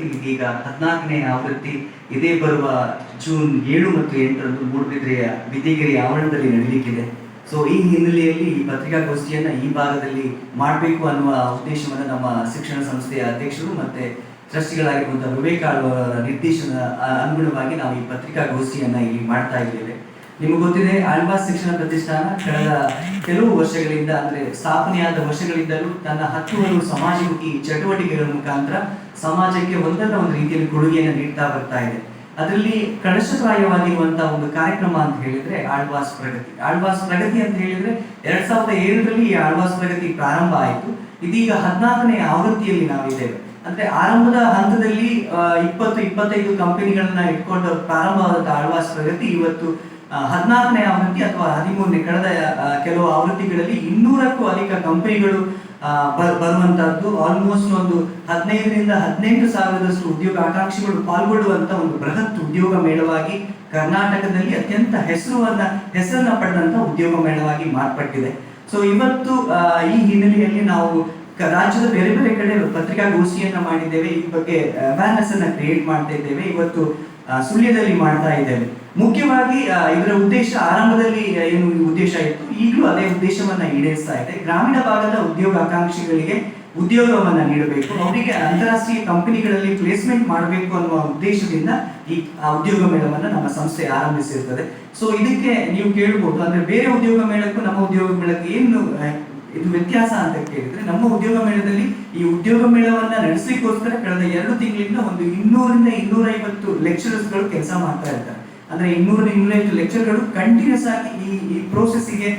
ಪ್ರಗತಿ ಇದೀಗ ಹದಿನಾಲ್ಕನೇ ಆವೃತ್ತಿ. ಇದೇ ಬರುವ ಜೂನ್ ಏಳು ಮತ್ತು ಎಂಟರಂದು ಮೂಡುಬಿದ್ರೆಯ ವಿದ್ಯಗಿರಿ ಆವರಣದಲ್ಲಿ ನಡೀಲಿಕ್ಕಿದೆ. ಸೊ ಈ ಹಿನ್ನೆಲೆಯಲ್ಲಿ ಈ ಪತ್ರಿಕಾಗೋಷ್ಠಿಯನ್ನ ಈ ಭಾಗದಲ್ಲಿ ಮಾಡಬೇಕು ಅನ್ನುವ ಉದ್ದೇಶವನ್ನು ನಮ್ಮ ಶಿಕ್ಷಣ ಸಂಸ್ಥೆಯ ಅಧ್ಯಕ್ಷರು ಮತ್ತೆ ಟ್ರಸ್ಟಿಗಳಾಗಿರುವಂತಹ ಅವರ ನಿರ್ದೇಶನ ಅನುಗುಣವಾಗಿ ನಾವು ಈ ಪತ್ರಿಕಾಗೋಷ್ಠಿಯನ್ನ ಇಲ್ಲಿ ಮಾಡ್ತಾ ಇದ್ದೇವೆ. ನಿಮಗೆ ಗೊತ್ತಿದೆ ಆಳ್ವಾಸ್ ಶಿಕ್ಷಣ ಪ್ರತಿಷ್ಠಾನ? ಕಳೆದ ಕೆಲವು ವರ್ಷಗಳಿಂದ, ಅಂದ್ರೆ ಸ್ಥಾಪನೆಯಾದ ವರ್ಷಗಳಿಂದಲೂ ತನ್ನ ಹತ್ತುವರು ಸಮಾಜಮುಖಿ ಚಟುವಟಿಕೆಗಳ ಮುಖಾಂತರ ಸಮಾಜಕ್ಕೆ ಒಂದಲ್ಲ ಒಂದು ರೀತಿಯಲ್ಲಿ ಕೊಡುಗೆಯನ್ನು ನೀಡ್ತಾ ಬರ್ತಾ ಇದೆ. ಅದರಲ್ಲಿ ಕಳಶಪ್ರಾಯವಾಗಿರುವಂತಹ ಒಂದು ಕಾರ್ಯಕ್ರಮ ಅಂತ ಹೇಳಿದ್ರೆ ಆಳ್ವಾಸ್ ಪ್ರಗತಿ. ಆಳ್ವಾಸ್ ಪ್ರಗತಿ ಅಂತ ಹೇಳಿದ್ರೆ ಎರಡ್ ಸಾವಿರದ ಏಳರಲ್ಲಿ ಈ ಆಳ್ವಾಸ್ ಪ್ರಗತಿ ಪ್ರಾರಂಭ ಆಯಿತು. ಇದೀಗ ಹದಿನಾಲ್ಕನೇ ಆವೃತ್ತಿಯಲ್ಲಿ ನಾವಿದ್ದೇವೆ. ಅಂದ್ರೆ ಆರಂಭದ ಹಂತದಲ್ಲಿ ಇಪ್ಪತ್ತು ಇಪ್ಪತ್ತೈದು ಕಂಪನಿಗಳನ್ನ ಇಟ್ಕೊಂಡು ಪ್ರಾರಂಭವಾದಂತಹ ಆಳ್ವಾಸ್ ಪ್ರಗತಿ ಇವತ್ತು ಹದಿನಾಲ್ಕನೇ ಆವೃತ್ತಿ ಅಥವಾ ಹದಿಮೂರನೇ, ಕಳೆದ ಕೆಲವು ಆವೃತ್ತಿಗಳಲ್ಲಿ ಇನ್ನೂರಕ್ಕೂ ಅಧಿಕ ಕಂಪನಿಗಳು ಬರುವಂತಹದ್ದು. ಆಲ್ಮೋಸ್ಟ್ ಒಂದು ಹದಿನೈದರಿಂದ ಹದಿನೆಂಟು ಸಾವಿರದಷ್ಟು ಉದ್ಯೋಗ ಆಕಾಂಕ್ಷಿಗಳು ಪಾಲ್ಗೊಳ್ಳುವಂತ ಒಂದು ಬೃಹತ್ ಉದ್ಯೋಗ ಮೇಳವಾಗಿ ಕರ್ನಾಟಕದಲ್ಲಿ ಅತ್ಯಂತ ಹೆಸರುವನ್ನ, ಹೆಸರನ್ನ ಪಡೆದಂತ ಉದ್ಯೋಗ ಮೇಳವಾಗಿ ಮಾರ್ಪಟ್ಟಿದೆ. ಸೊ ಇವತ್ತು ಈ ಹಿನ್ನೆಲೆಯಲ್ಲಿ ನಾವು ರಾಜ್ಯದ ಬೇರೆ ಬೇರೆ ಕಡೆ ಪತ್ರಿಕಾಗೋಷ್ಠಿಯನ್ನ ಮಾಡಿದ್ದೇವೆ. ಈ ಬಗ್ಗೆ ಅವೇರ್ನೆಸ್ ಅನ್ನ ಕ್ರಿಯೇಟ್ ಮಾಡ್ತಾ ಇದ್ದೇವೆ. ಇವತ್ತು ಸುಳ್ಯದಲ್ಲಿ ಮಾಡ್ತಾ ಇದ್ದೇವೆ ಮುಖ್ಯವಾಗಿ ಇದರ ಉದ್ದೇಶ ಆರಂಭದಲ್ಲಿ ಏನು ಉದ್ದೇಶ ಇತ್ತು? ಈಗಲೂ ಅದೇ ಉದ್ದೇಶವನ್ನ ಈಡೇರಿಸ್ತಾ ಇದೆ. ಗ್ರಾಮೀಣ ಭಾಗದ ಉದ್ಯೋಗ ಆಕಾಂಕ್ಷಿಗಳಿಗೆ ಉದ್ಯೋಗವನ್ನ ನೀಡಬೇಕು. ಅವರಿಗೆ ಅಂತಾರಾಷ್ಟ್ರೀಯ ಕಂಪನಿಗಳಲ್ಲಿ ಪ್ಲೇಸ್ಮೆಂಟ್ ಮಾಡಬೇಕು ಅನ್ನುವ ಉದ್ದೇಶದಿಂದ ಈ ಉದ್ಯೋಗ ಮೇಳವನ್ನ ನಮ್ಮ ಸಂಸ್ಥೆ ಆರಂಭಿಸಿರ್ತದೆ. ಸೊ ಇದಕ್ಕೆ ನೀವು ಕೇಳ್ಬೋದು. ಅಂದ್ರೆ ಬೇರೆ ಉದ್ಯೋಗ ಮೇಳಕ್ಕೂ ನಮ್ಮ ಉದ್ಯೋಗ ಮೇಳಕ್ಕೆ ಏನು ಇದು ವ್ಯತ್ಯಾಸ ಅಂತ ಕೇಳಿದ್ರೆ ನಮ್ಮ ಉದ್ಯೋಗ ಮೇಳದಲ್ಲಿ ಈ ಉದ್ಯೋಗ ಮೇಳವನ್ನ ನಡೆಸಲಿಕ್ಕೋಸ್ಕರ ಕಳೆದ ಎರಡು ತಿಂಗಳಿಂದ ಒಂದು ಇನ್ನೂರಿಂದ ಇನ್ನೂರೈವತ್ತು ಲೆಕ್ಚರರ್ಸ್ಗಳು ಕೆಲಸ ಮಾಡ್ತಾ ಇರ್ತಾರೆ ಅಂದ್ರೆ ಇನ್ನೂರ ಇನ್ನೂರೈವತ್ತು ಲೆಕ್ಚರ್ಗಳು ಕಂಟಿನ್ಯೂಸ್ ಆಗಿ ಈ ಈ ಪ್ರೋಸೆಸ್ಸಿಗೆ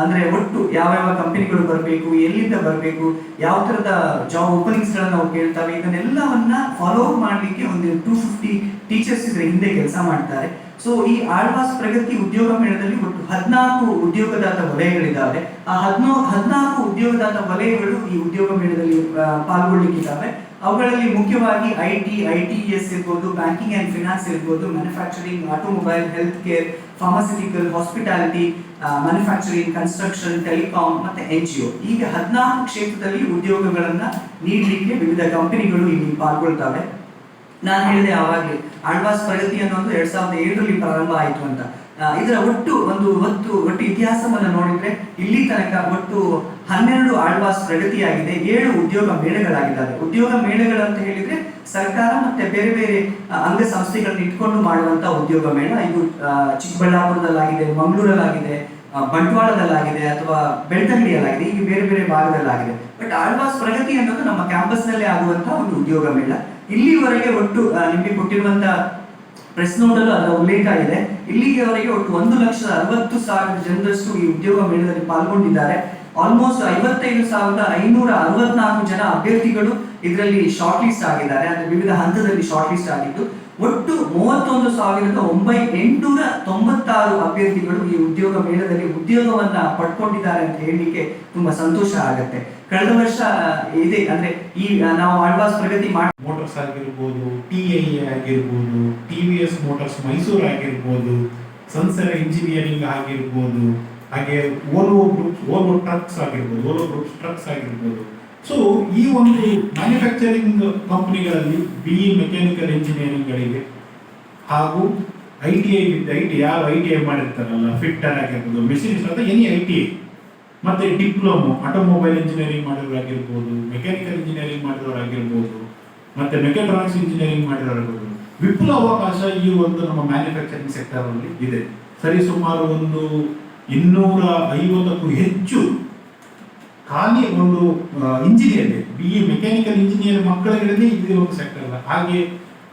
ಅಂದ್ರೆ ಒಟ್ಟು ಯಾವ ಯಾವ ಕಂಪನಿಗಳು ಬರಬೇಕು, ಎಲ್ಲಿಂದ ಬರಬೇಕು, ಯಾವ ತರದ ಜಾಬ್ ಓಪನಿಂಗ್ಸ್ ಗಳನ್ನ ನಾವು ಕೇಳ್ತವೆ ಇದನ್ನೆಲ್ಲವನ್ನ ಫಾಲೋ ಅಪ್ ಮಾಡ್ಲಿಕ್ಕೆ ಒಂದು ಟೂ ಫಿಫ್ಟಿ ಟೀಚರ್ಸ್ ಇದ್ರೆ ಹಿಂದೆ ಕೆಲಸ ಮಾಡ್ತಾರೆ. ಸೊ ಈ ಆಳ್ವಾಸ್ ಪ್ರಗತಿ ಉದ್ಯೋಗ ಮೇಳದಲ್ಲಿ ಒಟ್ಟು ಹದಿನಾಲ್ಕು ಉದ್ಯೋಗದಾತ ವಲಯಗಳಿದ್ದಾವೆ. ಆ ಹದಿನೋ, ಹದಿನಾಲ್ಕು ಉದ್ಯೋಗದಾತ ವಲಯಗಳು ಈ ಉದ್ಯೋಗ ಮೇಳದಲ್ಲಿ ಪಾಲ್ಗೊಳ್ಳಿಕ್ಕಿದ್ದಾವೆ. ಅವುಗಳಲ್ಲಿ ಮುಖ್ಯವಾಗಿ I T I T S ಇರ್ಬೋದು, ಬ್ಯಾಂಕಿಂಗ್ ಆ್ಯಂಡ್ ಫಿನಾನ್ಸ್ ಇರ್ಬೋದು, manufacturing, automobile health care pharmaceutical, hospitality manufacturing, construction, telecom ಮತ್ತೆ ಎನ್ ಜಿ ಒ. ಹೀಗೆ ಹದಿನಾಲ್ಕು ಕ್ಷೇತ್ರದಲ್ಲಿ ಉದ್ಯೋಗಗಳನ್ನು ನೀಡಲಿಕ್ಕೆ ವಿವಿಧ ಕಂಪನಿಗಳು ಇಲ್ಲಿ ಪಾಲ್ಗೊಳ್ತವೆ. ನಾನು ಹೇಳಿದೆ ಅವಾಗಲೇ ಆಳ್ವಾಸ್ ಪ್ರಗತಿ ಅನ್ನೋದು ಎರಡ್ ಸಾವಿರದ ಏಳರಲ್ಲಿ ಪ್ರಾರಂಭ ಆಯಿತು ಅಂತ. ಇದರ ಒಟ್ಟು ಒಂದು ಒಟ್ಟು ಒಟ್ಟು ಇತಿಹಾಸವನ್ನು ನೋಡಿದ್ರೆ ಇಲ್ಲಿ ತನಕ ಒಟ್ಟು ಹನ್ನೆರಡು ಆಳ್ವಾಸ್ ಪ್ರಗತಿಯಾಗಿದೆ, ಏಳು ಉದ್ಯೋಗ ಮೇಳಗಳಾಗಿದ್ದಾವೆ. ಉದ್ಯೋಗ ಮೇಳಗಳು ಅಂತ ಹೇಳಿದ್ರೆ ಸರ್ಕಾರ ಮತ್ತೆ ಬೇರೆ ಬೇರೆ ಅಂಗ ಸಂಸ್ಥೆಗಳನ್ನ ಇಟ್ಕೊಂಡು ಮಾಡುವಂತ ಉದ್ಯೋಗ ಮೇಳ. ಇದು ಚಿಕ್ಕಬಳ್ಳಾಪುರದಲ್ಲಾಗಿದೆ, ಮಂಗಳೂರಲ್ಲಾಗಿದೆ ಬಂಟ್ವಾಳದಲ್ಲಾಗಿದೆ ಅಥವಾ ಬೆಳ್ತಂಗಡಿಯಲ್ಲಾಗಿದೆ, ಹೀಗೆ ಬೇರೆ ಬೇರೆ ಭಾಗದಲ್ಲಾಗಿದೆ. ಬಟ್ ಆಳ್ವಾಸ್ ಪ್ರಗತಿ ಅನ್ನೋದು ನಮ್ಮ ಕ್ಯಾಂಪಸ್ ನಲ್ಲೇ ಆಗುವಂತಹ ಒಂದು ಉದ್ಯೋಗ ಮೇಳ. ಇಲ್ಲಿವರೆಗೆ ಒಟ್ಟು ನಿಮಗೆ ಕೊಟ್ಟಿರುವಂತಹ ಪ್ರೆಸ್ ನೋಟಲ್ಲೂ ಅದರ ಉಲ್ಲೇಖ ಇದೆ. ಇಲ್ಲಿಯವರೆಗೆ ಒಟ್ಟು ಒಂದು ಲಕ್ಷದ ಅರವತ್ತು ಸಾವಿರ ಜನರಷ್ಟು ಈ ಉದ್ಯೋಗ ಮೇಳದಲ್ಲಿ ಪಾಲ್ಗೊಂಡಿದ್ದಾರೆ. ಆಲ್ಮೋಸ್ಟ್ ಐವತ್ತೈದು ಸಾವಿರದ ಐನೂರ ಅರವತ್ನಾಲ್ಕು ಜನ ಅಭ್ಯರ್ಥಿಗಳು ಇದರಲ್ಲಿ ಶಾರ್ಟ್ ಲಿಸ್ಟ್ ಆಗಿದ್ದಾರೆ. ಅಂದ್ರೆ ವಿವಿಧ ಹಂತದಲ್ಲಿ ಶಾರ್ಟ್ ಲಿಸ್ಟ್ ಆಗಿದ್ದು, ಒಟ್ಟು ಮೂವತ್ತೊಂದು ಸಾವಿರದ ಒಂಬೈ ಎಂಟುನೂರ ತೊಂಬತ್ತಾರು ಅಭ್ಯರ್ಥಿಗಳು ಈ ಉದ್ಯೋಗ ಮೇಳದಲ್ಲಿ ಉದ್ಯೋಗವನ್ನ ಪಡ್ಕೊಂಡಿದ್ದಾರೆ ಅಂತ ಹೇಳಲಿಕ್ಕೆ ತುಂಬಾ ಸಂತೋಷ ಆಗತ್ತೆ. ಕಳೆದ ವರ್ಷ ಇದೆ, ಅಂದ್ರೆ ಈ ನಾವು ಆಳ್ವಾಸ್ ಪ್ರಗತಿ ಮಾಡಿ ಮೋಟಾರ್ಸ್ ಆಗಿರ್ಬೋದು ಟಿ ಐ ಆಗಿರ್ಬೋದು T V S motors Mysuru ಆಗಿರ್ಬೋದು ಸನ್ಸರ್ ಇಂಜಿನಿಯರಿಂಗ್ ಆಗಿರ್ಬೋದು, ಹಾಗೆ ಓಲ್ವೋ ಗ್ರೂಪ್ಸ್ ಓಲ್ವೋ ಟ್ರಕ್ಸ್ ಆಗಿರ್ಬೋದು ಓಲ್ವೋ ಗ್ರೂಪ್ಸ್ ಟ್ರಕ್ಸ್ ಆಗಿರ್ಬೋದು. ಸೊ ಈ ಒಂದು ಮ್ಯಾನುಫ್ಯಾಕ್ಚರಿಂಗ್ ಕಂಪ್ನಿಗಳಲ್ಲಿ ಬಿ ಇ ಮೆಕ್ಯಾನಿಕಲ್ ಇಂಜಿನಿಯರಿಂಗ್ಗಳಿಗೆ ಹಾಗೂ I T I I T ಯಾರು ಐ ಟಿ ಐ ಮಾಡಿರ್ತಾರಲ್ಲ ಫಿಟ್ಟರ್ ಆಗಿರ್ಬೋದು ಮೆಷಿನಿಸ್ಟ್ ಅಂತ ಎನಿ ಐ ಟಿ ಐ ಮತ್ತೆ ಡಿಪ್ಲೊಮೊ ಆಟೋಮೊಬೈಲ್ ಇಂಜಿನಿಯರಿಂಗ್ ಮಾಡೋರಾಗಿರ್ಬೋದು ಮೆಕ್ಯಾನಿಕಲ್ ಇಂಜಿನಿಯರಿಂಗ್ ಮಾಡಿರೋರಾಗಿರ್ಬೋದು ಮತ್ತೆ ಮೆಕ್ಯಾಟ್ರಾನಿಕ್ಸ್ ಇಂಜಿನಿಯರಿಂಗ್ ಮಾಡಿರೋರಾಗಿರ್ಬೋದು ವಿಪುಲ ಅವಕಾಶ ಈ ಒಂದು ನಮ್ಮ ಮ್ಯಾನುಫ್ಯಾಕ್ಚರಿಂಗ್ ಸೆಕ್ಟರ್ ಅಲ್ಲಿ ಇದೆ. ಸರಿ, ಸುಮಾರು ಒಂದು ಇನ್ನೂರ ಐವತ್ತಕ್ಕೂ ಹೆಚ್ಚು ಖಾಲಿ ಒಂದು engineer B E mechanical engineer ಮಕ್ಕಳಿಗೆ ಇದೇ ಒಂದು ಸೆಕ್ಟರ್ ಅಲ್ಲ. ಹಾಗೆ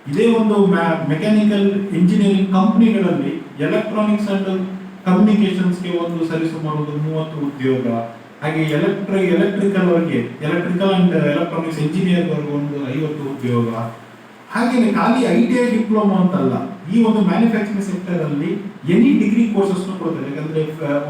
ಇದೇ ಒಂದು ಮೆಕ್ಯಾನಿಕಲ್ ಇಂಜಿನಿಯರಿಂಗ್ ಕಂಪ್ನಿಗಳಲ್ಲಿ ಎಲೆಕ್ಟ್ರಾನಿಕ್ಸ್ ಅಂಡ್ ಕಮ್ಯುನಿಕೇಶನ್ಸ್ಗೆ ಒಂದು ಸರಿಸುಮಾರು ಒಂದು ಮೂವತ್ತು ಉದ್ಯೋಗ ಹಾಗೆ ಎಲೆಕ್ಟ್ರಿ ಎಲೆಕ್ಟ್ರಿಕಲ್ ಅವರಿಗೆ ಎಲೆಕ್ಟ್ರಿಕಲ್ ಅಂಡ್ ಎಲೆಕ್ಟ್ರಾನಿಕ್ಸ್ ಇಂಜಿನಿಯರ್ ವರ್ಗ ಒಂದು ಐವತ್ತು ಉದ್ಯೋಗ. ಹಾಗೆಯೇ ಖಾಲಿ ಐ ಟಿ ಐ ಡಿಪ್ಲೊಮಾ ಅಂತಲ್ಲ, ಈ ಒಂದು ಮ್ಯಾನುಫ್ಯಾಕ್ಚರಿಂಗ್ ಸೆಕ್ಟರ್ ಅಲ್ಲಿ ಎನಿ ಡಿಗ್ರಿ ಕೋರ್ಸಸ್ ಕೊಡ್ತಾರೆ. ಯಾಕಂದ್ರೆ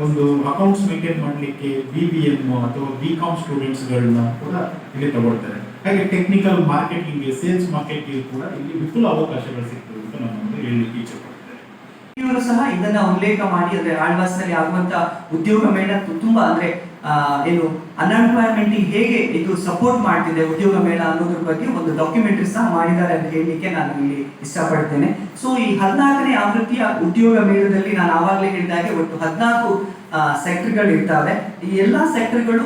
ಒಂದು ಅಕೌಂಟ್ಸ್ ಮೇಂಟೈನ್ ಮಾಡಲಿಕ್ಕೆ ಬಿ ಬಿ ಎಂ ಅಥವಾ ಬಿ ಕಾಮ್ ಸ್ಟೂಡೆಂಟ್ಸ್ ಗಳನ್ನ ಕೂಡ ಇಲ್ಲಿ ತಗೊಳ್ತಾರೆ. ಹಾಗೆ ಟೆಕ್ನಿಕಲ್ ಮಾರ್ಕೆಟಿಂಗ್ ಸೇಲ್ಸ್ ಮಾರ್ಕೆಟಿಂಗ್ ಕೂಡ ಇಲ್ಲಿ ವಿಪುಲ ಅವಕಾಶಗಳು ಸಿಗ್ತದೆ ಅಂತ ನಾನು ಹೇಳಲಿಕ್ಕೆ ಇಚ್ಛೆ ಇವರು ಸಹ ಇದನ್ನ ಉಲ್ಲೇಖ ಮಾಡಿ, ಅಂದ್ರೆ ಆಳ್ವಾಸ್ನಲ್ಲಿ ಆಗುವಂತ ಉದ್ಯೋಗ ಮೇಳ ತುಂಬಾ ಅಂದ್ರೆ ಆ, ಏನು ಅನ್ಎಂಪ್ಲಾಯ್ಮೆಂಟ್ ಹೇಗೆ ಇದು ಸಪೋರ್ಟ್ ಮಾಡ್ತಿದೆ, ಉದ್ಯೋಗ ಮೇಳ ಅನ್ನೋದ್ರ ಬಗ್ಗೆ ಒಂದು ಡಾಕ್ಯುಮೆಂಟ್ರಿ ಸಹ ಮಾಡಿದ್ದಾರೆ ಅಂತ ಹೇಳಲಿಕ್ಕೆ ನಾನು ಇಲ್ಲಿ ಇಷ್ಟಪಡ್ತೇನೆ. ಸೊ ಈ ಹದಿನಾಲ್ಕನೇ ಆವೃತ್ತಿಯ ಉದ್ಯೋಗ ಮೇಳದಲ್ಲಿ ನಾನು ಆವಾಗಲೇ ಹೇಳಿದಾಗೆ ಒಟ್ಟು ಹದಿನಾಲ್ಕು ಸೆಕ್ಟರ್ಗಳು ಇರ್ತವೆ. ಈ ಎಲ್ಲಾ ಸೆಕ್ಟರ್ಗಳು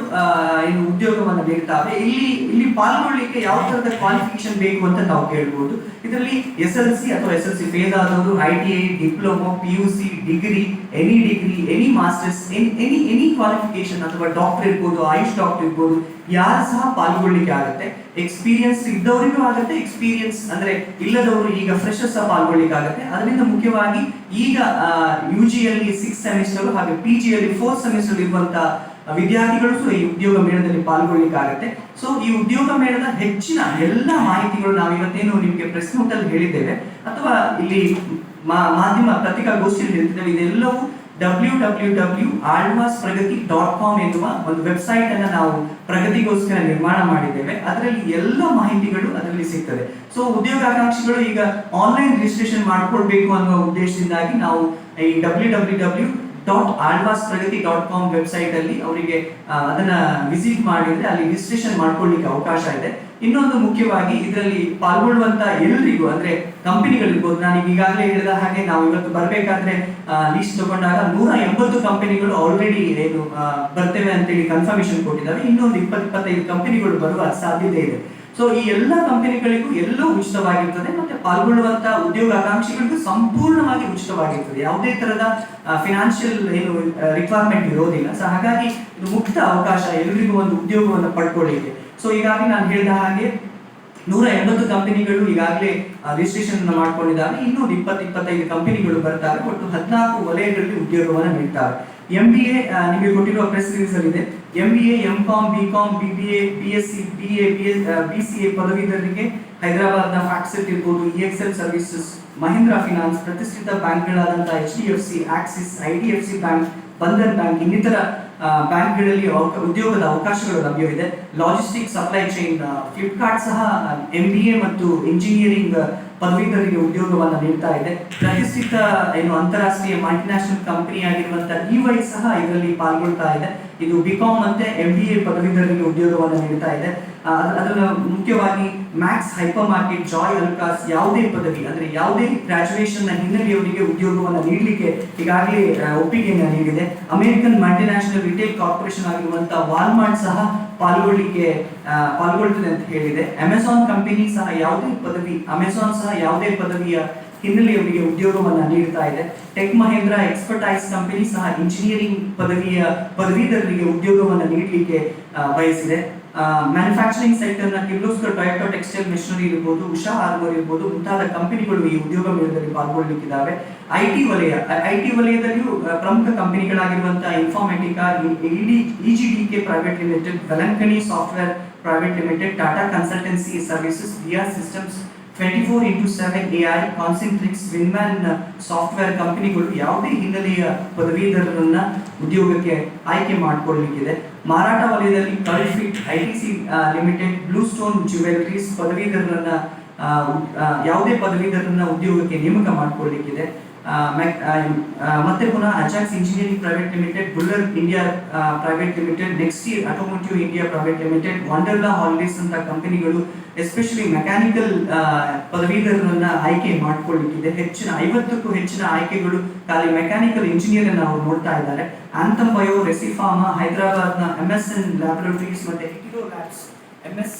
ಏನು ಉದ್ಯೋಗವನ್ನು ನೀಡ್ತಾವೆ. ಇಲ್ಲಿ ಇಲ್ಲಿ ಪಾಲ್ಗೊಳ್ಳಿಕ್ಕೆ ಯಾವ ತರದ ಕ್ವಾಲಿಫಿಕೇಶನ್ ಬೇಕು ಅಂತ ನಾವು ಕೇಳ್ಬೋದು. ಇದರಲ್ಲಿ ಎಸ್ ಎಲ್ ಸಿ ಅಥವಾ ಎಸ್ ಎಲ್ ಸಿ ಫೇಲ್ ಆದವರು I T I diploma P U C degree any degree any masters any any qualification ಅಥವಾ ಡಾಕ್ಟರ್ ಇರ್ಬೋದು ಆಯುಷ್ ಡಾಕ್ಟರ್ ಇರ್ಬೋದು ಯಾರು ಸಹ ಪಾಲ್ಗೊಳ್ಳಿಕ್ಕೆ ಆಗುತ್ತೆ. ಎಕ್ಸ್ಪೀರಿಯನ್ಸ್ ಇದ್ದವರಿಗೂ ಆಗುತ್ತೆ ಎಕ್ಸ್ಪೀರಿಯನ್ಸ್ ಅಂದ್ರೆ ಇಲ್ಲದವರು ಈಗ ಫ್ರೆಶರ್ಸ್ ಸಹ ಪಾಲ್ಗೊಳ್ಳಿಕ್ಕೆ ಆಗುತ್ತೆ. ಅದರಿಂದ ಮುಖ್ಯವಾಗಿ ಈಗ ಯು ಜಿಯಲ್ಲಿ ಸಿಕ್ಸ್ ಸೆಮಿಸ್ಟರ್ ಹಾಗೆ ಪಿ ಜಿಯಲ್ಲಿ ಫೋರ್ತ್ ಸೆಮಿಸ್ಟರ್ ಇರುವಂತಹ ವಿದ್ಯಾರ್ಥಿಗಳು ಸಹ ಈ ಉದ್ಯೋಗ ಮೇಳದಲ್ಲಿ ಪಾಲ್ಗೊಳ್ಳಿಕ್ಕೆ ಆಗುತ್ತೆ. ಸೊ ಈ ಉದ್ಯೋಗ ಮೇಳದ ಹೆಚ್ಚಿನ ಎಲ್ಲ ಮಾಹಿತಿಗಳು ನಾವು ಇವತ್ತೇನು ನಿಮಗೆ ಪ್ರೆಸ್ ನೋಟ್ ಅಲ್ಲಿ ಹೇಳಿದ್ದೇವೆ. ಅಥವಾ ಇಲ್ಲಿ ಮಾಧ್ಯಮ, ಪತ್ರಿಕಾಗೋಷ್ಠಿಯಲ್ಲಿ ಹೇಳ್ತಿದ್ದೇವೆ, ಇದೆಲ್ಲವೂ W W W Alvas Pragati dot com ಎನ್ನುವ ಒಂದು ವೆಬ್ಸೈಟ್ ಅನ್ನು ನಾವು ಪ್ರಗತಿಗೋಸ್ಕರ ನಿರ್ಮಾಣ ಮಾಡಿದ್ದೇವೆ. ಅದರಲ್ಲಿ ಎಲ್ಲ ಮಾಹಿತಿಗಳು ಅದರಲ್ಲಿ ಸಿಗ್ತದೆ. ಸೊ ಉದ್ಯೋಗಾಕಾಂಕ್ಷಿಗಳು ಈಗ ಆನ್ಲೈನ್ ರಿಜಿಸ್ಟ್ರೇಷನ್ ಮಾಡ್ಕೊಳ್ಬೇಕು ಅನ್ನುವ ಉದ್ದೇಶದಿಂದಾಗಿ ನಾವು ಈ W W W dot Alvas Pragati dot com website ಅಲ್ಲಿ ಅವರಿಗೆ ಅದನ್ನ ವಿಸಿಟ್ ಮಾಡಿದ್ರೆ ಅಲ್ಲಿ ರಿಜಿಸ್ಟ್ರೇಷನ್ ಮಾಡ್ಕೊಳ್ಳಿಕ್ಕೆ ಅವಕಾಶ ಇದೆ. ಇನ್ನೊಂದು ಮುಖ್ಯವಾಗಿ ಇದರಲ್ಲಿ ಪಾಲ್ಗೊಳ್ಳುವಂತ ಎಲ್ರಿಗೂ, ಅಂದ್ರೆ ಕಂಪನಿಗಳಿರ್ಬೋದು ನಾನು ಈಗಾಗಲೇ ಹೇಳಿದ ಹಾಗೆ ನಾವು ಇವತ್ತು ಬರಬೇಕಾದ್ರೆ ಲೀಸ್ಟ್ ತಗೊಂಡಾಗ ನೂರ ಎಂಬತ್ತು ಕಂಪನಿಗಳು ಆಲ್ರೆಡಿ ಏನು ಬರ್ತೇವೆ ಅಂತೇಳಿ ಕನ್ಫರ್ಮೇಶನ್ ಕೊಟ್ಟಿದ್ದಾರೆ. ಇನ್ನೊಂದು ಇಪ್ಪತ್ತು, ಇಪ್ಪತ್ತೈದು ಕಂಪನಿಗಳು ಬರುವ ಸಾಧ್ಯತೆ ಇದೆ. ಸೊ ಈ ಎಲ್ಲ ಕಂಪನಿಗಳಿಗೂ ಎಲ್ಲೂ ಉಚಿತವಾಗಿರ್ತದೆ, ಮತ್ತೆ ಪಾಲ್ಗೊಳ್ಳುವಂತ ಉದ್ಯೋಗಾಕಾಂಕ್ಷಿಗಳಿಗೂ ಸಂಪೂರ್ಣವಾಗಿ ಉಚಿತವಾಗಿರ್ತದೆ. ಯಾವುದೇ ತರದ ಫಿನಾನ್ಷಿಯಲ್ ಏನು ರಿಕ್ವೈರ್ಮೆಂಟ್ ಇರೋದಿಲ್ಲ. ಸೊ ಹಾಗಾಗಿ ಇದು ಮುಕ್ತ ಅವಕಾಶ ಎಲ್ಲರಿಗೂ ಒಂದು ಉದ್ಯೋಗವನ್ನು ಪಡ್ಕೊಳ್ಳಿಕ್ಕೆ. ಸೊ ಈಗಾಗಲೇ ನಾನು ಹೇಳಿದ ಹಾಗೆ ನೂರ ಎಂಬತ್ತು ಕಂಪನಿಗಳು ಈಗಾಗಲೇ ರಿಜಿಸ್ಟ್ರೇಷನ್ ಮಾಡ್ಕೊಂಡಿದ್ದಾರೆ ಇನ್ನೂ ಇಪ್ಪತ್ತು ಇಪ್ಪತ್ತೈದು ಕಂಪನಿಗಳು ಬರ್ತಾರೆ. ಒಟ್ಟು ಹದಿನಾಲ್ಕು ವಲಯಗಳಲ್ಲಿ ಉದ್ಯೋಗವನ್ನು ನೀಡ್ತಾರೆ. ಎಂ ಬಿ ಎ ನಿಮಗೆ ಕೊಟ್ಟಿರುವ ಪ್ರೆಸ್ ರಿಲೀಸ್ ಅಲ್ಲಿ ಇದೆ. M B A M com B com B B A B S C B A B S B C A ಪದವೀಧರರಿಗೆ ಹೈದರಾಬಾದ್ನ ಫ್ಯಾಕ್ಸೆಟ್ ಇರ್ಬೋದು E X L services Mahindra finance ಪ್ರತಿಷ್ಠಿತ ಬ್ಯಾಂಕ್ಗಳಾದಂತಹ H D F C Axis I D F C bank Bandhan bank ಇನ್ನಿತರ ಬ್ಯಾಂಕ್ಗಳಲ್ಲಿ ಉದ್ಯೋಗದ ಅವಕಾಶಗಳು ಲಭ್ಯವಿದೆ. Logistic supply chain Flipkart ಸಹ M B A ಮತ್ತು ಇಂಜಿನಿಯರಿಂಗ್ ಪದವೀಧರಿಗೆ ಉದ್ಯೋಗವನ್ನು ನೀಡ್ತಾ ಇದೆ. ಪ್ರತಿಷ್ಠಿತ, ಏನು ಅಂತಾರಾಷ್ಟ್ರೀಯ ಮಲ್ಟಿನ್ಯಾಷನಲ್ ಕಂಪನಿ ಆಗಿರುವಂತಹ ಇವೈ ಸಹ ಇದರಲ್ಲಿ ಪಾಲ್ಗೊಳ್ತಾ ಇದೆ. ಇದು ಬಿ ಕಾಮ್ ಮತ್ತೆ ಎಂ ಬಿ ಎ ಪದವೀಧರರಿಗೆ ಉದ್ಯೋಗವನ್ನು ನೀಡ್ತಾ ಇದೆ. ಅದರ ಮುಖ್ಯವಾಗಿ Max hyper market Joy Alukkas ಯಾವುದೇ ಪದವಿ, ಅಂದ್ರೆ ಯಾವುದೇ ಗ್ರಾಜುಯೇಷನ್ನ ಹಿನ್ನೆಲೆಯವರಿಗೆ ಉದ್ಯೋಗವನ್ನು ನೀಡಲಿಕ್ಕೆ ಈಗಾಗಲೇ ಒಪ್ಪಿಗೆಯನ್ನು ನೀಡಿದೆ. ಅಮೆರಿಕನ್ ಮಲ್ಟಿನ್ಯಾಷನಲ್ ರಿಟೇಲ್ ಕಾರ್ಪೊರೇಷನ್ ಆಗಿರುವಂತಹ ವಾಲ್ಮಾರ್ಟ್ ಸಹ ಪಾಲ್ಗೊಳ್ಳಿಕ್ಕೆ ಪಾಲ್ಗೊಳ್ತದೆ ಅಂತ ಹೇಳಿದೆ. ಅಮೆಜಾನ್ ಕಂಪನಿ ಸಹ ಯಾವುದೇ ಪದವಿ ಅಮೆಜಾನ್ ಸಹ ಯಾವುದೇ ಪದವಿಯ ಹಿನ್ನೆಲೆಯವರಿಗೆ ಉದ್ಯೋಗವನ್ನು ನೀಡ್ತಾ ಇದೆ. ಟೆಕ್ ಮಹೇಂದ್ರ ಎಕ್ಸ್ಪರ್ಟೈಸ್ ಕಂಪನಿ ಸಹ ಇಂಜಿನಿಯರಿಂಗ್ ಪದವಿಯ ಪದವೀಧರರಿಗೆ ಉದ್ಯೋಗವನ್ನು ನೀಡಲಿಕ್ಕೆ ಬಯಸಿದೆ. ಮ್ಯಾನುಫ್ಯಾಕ್ಚರಿಂಗ್ ಸೆಕ್ಟರ್ನ ಕಿರ್ಲೋಸ್ಕರ್ ಟೊಯೋಟಾ ಟೆಕ್ಸ್ಟೈಲ್ ಮೆಷಿನರಿ ಇರ್ಬೋದು, ಉಷಾ ಹಾರ್ಬರ್ ಇರ್ಬೋದು, ಮುಂತಾದ ಕಂಪನಿಗಳು ಈ ಉದ್ಯೋಗ ಮೇಳದಲ್ಲಿ ಪಾಲ್ಗೊಳ್ಳಲಿಕ್ಕಿದ್ದಾವೆ ಐ ಟಿ ವಲಯ ಐ ಟಿ ವಲಯದಲ್ಲಿಯೂ ಪ್ರಮುಖ ಕಂಪನಿಗಳಾಗಿರುವಂತಹ Informatica D ಇಜಿಡಿಕೆ private limited Velankani software private limited Tata consultancy services VR systems twenty into seven A I Concentrix Winman software ಕಂಪನಿಗಳು ಯಾವುದೇ ಹಿನ್ನೆಲೆಯ ಪದವೀಧರರನ್ನ ಉದ್ಯೋಗಕ್ಕೆ ಆಯ್ಕೆ ಮಾಡಿಕೊಳ್ಳಲಿಕ್ಕಿದೆ ಮಾರಾಟ ವಲಯದಲ್ಲಿ ಕಲ್ಫಿಟ್ I limited blue stone jewelleries ಪದವೀಧರರನ್ನ ಯಾವುದೇ ಪದವೀಧರರನ್ನ ಉದ್ಯೋಗಕ್ಕೆ ನೇಮಕ ಮಾಡಿಕೊಳ್ಳಲಿಕ್ಕಿದೆ ಮತ್ತೆ ಪುನಃ ಅಚಾಕ್ಸ್ engineering private limited Buhler India private limited Nexteer automotive India private limited Wonderla holidays ಅಂತ ಕಂಪನಿಗಳು ಎಸ್ಪೆಷಲಿ ಮೆಕ್ಯಾನಿಕಲ್ ಪದವೀಧರರನ್ನ ಆಯ್ಕೆ ಮಾಡ್ಕೊಳ್ಳಿಕ್ಕಿದೆ ಹೆಚ್ಚಿನ, ಐವತ್ತಕ್ಕೂ ಹೆಚ್ಚಿನ ಆಯ್ಕೆಗಳು ಖಾಲಿ ಮೆಕ್ಯಾನಿಕಲ್ ಇಂಜಿನಿಯರ್ ಅನ್ನ ಅವರು ನೋಡ್ತಾ ಇದ್ದಾರೆ. ಆಂಥಮ್ ಬಯೋ ರೆಸಿಫಾರ್ಮಾ ಹೈದರಾಬಾದ್ನ ಎಂ ಎಸ್ ಎನ್ ಲ್ಯಾಬೊರೇಟರೀಸ್ ಮತ್ತೆ ಎಂ ಎಸ್